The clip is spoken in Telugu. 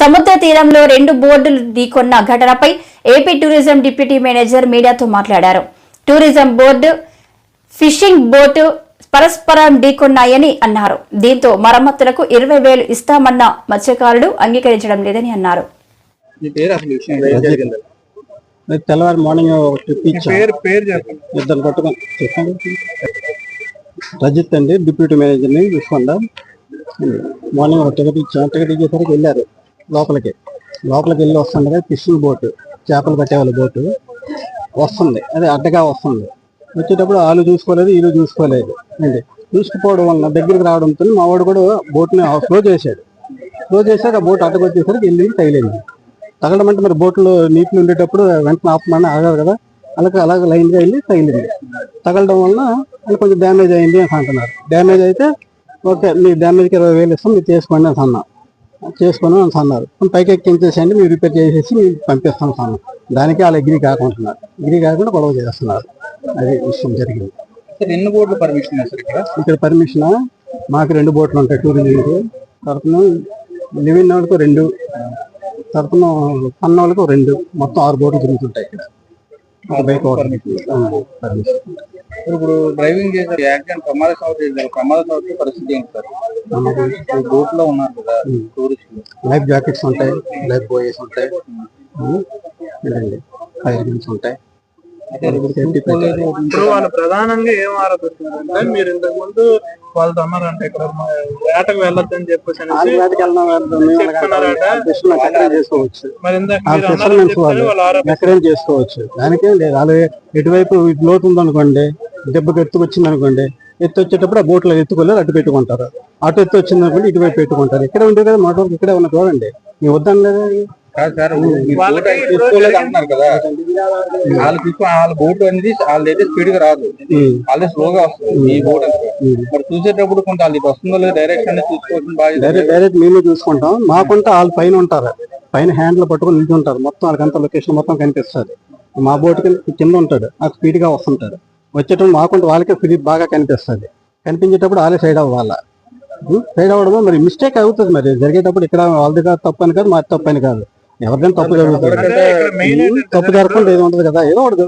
సముద్ర తీరంలో రెండు బోర్డులు ఢీకొన్న ఘటనపై ఏపీ టూరిజం డిప్యూటీ మేనేజర్ మీడియాతో మాట్లాడారు. టూరిజం బోర్డు ఫిషింగ్ బోటు పరస్పరం ఢీకొన్నాయని అన్నారు. దీంతో మరమ్మతులకు ఇరవై వేలు ఇస్తామన్న మత్స్యకారులు అంగీకరించడం లేదని అన్నారు. తెల్లవారు మార్నింగ్ ఇద్దరు పట్టుకొని చెప్పండి. రజిత్ అండి డిప్యూటీ మేనేజర్ని విశ్వంద మార్నింగ్ ఒక టికెట్ ఇచ్చాం టికెట్ ఇచ్చేసరికి వెళ్ళారు. లోపలికి. లోపలికి వెళ్ళి వస్తుండగా ఫిషింగ్ బోటు చేపలు పట్టేవాళ్ళ బోటు వస్తుంది. అదే అడ్డగా వస్తుంది. వచ్చేటప్పుడు వాళ్ళు చూసుకోలేదు వీళ్ళు చూసుకోలేదు. అండి చూసుకుపోవడం వలన దగ్గరికి రావడంతో మా వాడు కూడా బోట్ని స్లో చేశాడు. స్లో చేశాక ఆ బోట్ అడ్డకు వచ్చేసరికి వెళ్ళి తగిలింది. తగలడం అంటే మరి బోట్లో నీటిలో ఉండేటప్పుడు వెంటనే ఆపమని ఆగారు కదా. అలాగే అలాగే లైన్గా వెళ్ళి తగిలింది. తగలడం వలన అది కొంచెం డ్యామేజ్ అయింది అని అంటున్నారు. డ్యామేజ్ అయితే ఓకే మీ డ్యామేజ్కి ఇరవై వేలు ఇస్తాం మీరు చేసుకోండి అని అన్నా చేసుకొని అని అన్నారు. "కొంచెం పైకి ఎక్కించేసేయండి మీరు రిపేర్ చేసేసి మీరు పంపిస్తాం అన్నారు. దానికి వాళ్ళు ఎగ్రీ కాకుంటున్నారు. ఎగ్రీ కాకుండా గొడవ చేస్తున్నారు. అది విషయం జరిగింది. సార్ ఎన్ని బోర్డులు పర్మిషన్ సార్ ఇక్కడ? ఇక్కడ పర్మిషన్? మాకు రెండు బోట్లు ఉంటాయి టూరిజంకి తరఫున లివిన్ వాళ్ళకు రెండు తరఫున పన్న వాళ్ళకు రెండు మొత్తం ఆరు బోట్లు తిరుగుతుంటాయి ఇక్కడ. బైక్ ఇప్పుడు డ్రైవింగ్ చేసే యాక్సిడెంట్ ప్రమాద సమస్య చేశారు. ప్రమాద సమస్య పరిస్థితి ఏంటి సార్? బోట్లో ఉన్నారు కదా టూరిస్టులు. లైఫ్ జాకెట్స్ ఉంటాయి లైఫ్ బోయస్ ఉంటాయి. ఉంటాయి. ఇప్పుడు వాళ్ళు ప్రధానంగా ఏం ఆరోపిస్తున్నారంటే మీరు ఇంతకు ముందు వాళ్ళతో అన్నారంటే ఇక్కడ వేటకు వెళ్ళొద్దని చెప్పేసి చేసుకోవచ్చు. దానికేం లేదు. వాళ్ళు ఎటువైపు లోతు ఉందనుకోండి దెబ్బకి ఎత్తుకొచ్చింది అనుకోండి ఎత్తు వచ్చేటప్పుడు ఆ బోట్లో ఎత్తుకోలేదు అటు పెట్టుకుంటారు. అటు ఎత్తు వచ్చింది అనుకోండి ఇటువైపు పెట్టుకుంటారు. ఇక్కడ ఉండే కదా మోటార్ ఇక్కడే ఉన్న చూడండి మీ వద్దని లేదా కాదు సార్ తీసుకోలేదు అంటున్నారు కదా. వాళ్ళు తీసుకో వాళ్ళ బోట్ అనేది వాళ్ళైతే స్పీడ్గా రాదు వాళ్ళే స్లోగా వస్తుంది ఈ బోట్ అంతా. మరి చూసేటప్పుడు కొంత వాళ్ళకి వస్తుందో లేదో డైరెక్షన్ అనేది చూసుకోవాల్సిన డైరెక్ట్ డైరెక్ట్ మేమే చూసుకుంటాం. మాకుంటే వాళ్ళు పైన ఉంటారు. పైన హ్యాండ్లు పట్టుకొని నిల్చుంటారు. మొత్తం వాళ్ళకంతా లొకేషన్ మొత్తం కనిపిస్తుంది. మా బోట్ కింద ఉంటాడు. ఆ స్పీడ్గా వస్తుంటాడు. వచ్చేటప్పుడు మాకుంటే వాళ్ళకే ఫ్రీ బాగా కనిపిస్తుంది. కనిపించేటప్పుడు వాళ్ళే సైడ్ అవ్వాల? సైడ్ అవ్వడం మరి మిస్టేక్ అవుతుంది మరి. జరిగేటప్పుడు ఇక్కడ వాళ్ళది కాదు తప్పు అని కాదు మాది తప్పు అని కాదు. ఎవరిదైనా తప్పు జరుగుతుంది. తప్పు జరగకుండా ఏది ఉండదు కదా ఏదో ఒకటి